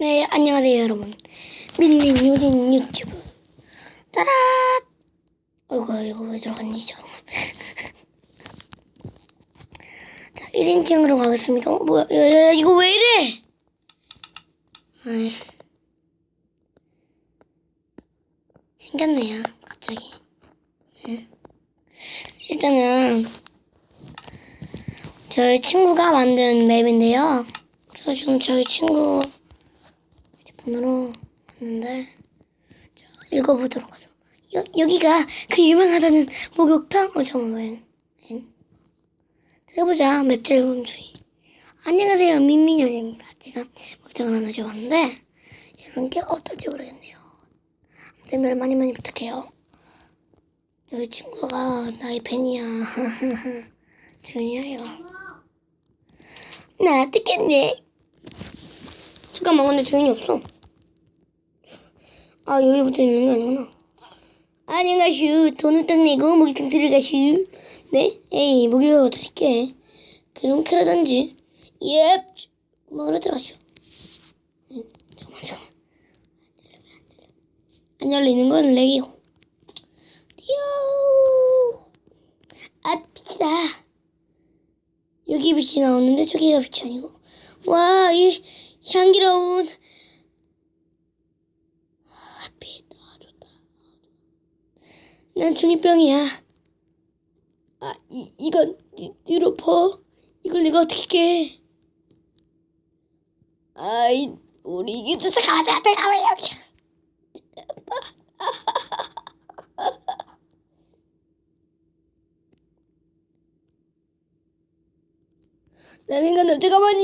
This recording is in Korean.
네, 안녕하세요, 여러분. 민민 요진 유튜브. 짜란! 어이구, 이거 왜 들어갔니, 잠깐만. 자, 1인칭으로 가겠습니다. 어, 뭐야, 야, 야, 야, 이거 왜 이래? 아이. 생겼네요, 갑자기. 예. 일단은, 저희 친구가 만든 맵인데요. 그래서 지금 저희 친구 번호로 왔는데 자, 읽어보도록 하죠. 여, 여기가 그 유명하다는 목욕탕? 어 잠깐만? 해보자 맵질 론주의 안녕하세요 민민현입니다. 제가 목욕탕을 하나 지어봤는데 여러분께 어떨지 모르겠네요. 아무튼 별 많이 많이 부탁해요. 저희 친구가 나의 팬이야. 준이야요. 나 듣겠네. 잠깐만 근데 주인이 없어. 아 여기 붙어 있는 게 아니구나. 안녕하슈. 돈을 딱 내고 목욕탕 들어가슈. 네? 에이 목욕하고 드릴게. 그럼 그러던지. 예. 구멍으로 들어가슈. 응, 잠깐만 잠깐만. 안 열리는 건 렉이고. 띠용. 아 빛이다. 여기 빛이 나오는데 저기가 빛이 아니고. 와, 이 향기로운 아, 빛. 아, 좋다. 난 중이병이야. 아, 이, 이건 니- 니로 퍼. 이걸 내가 어떻게 깨? 아이, 우리 이게 잠깐만, 잠깐만, 여기. 나는 건 잠깐만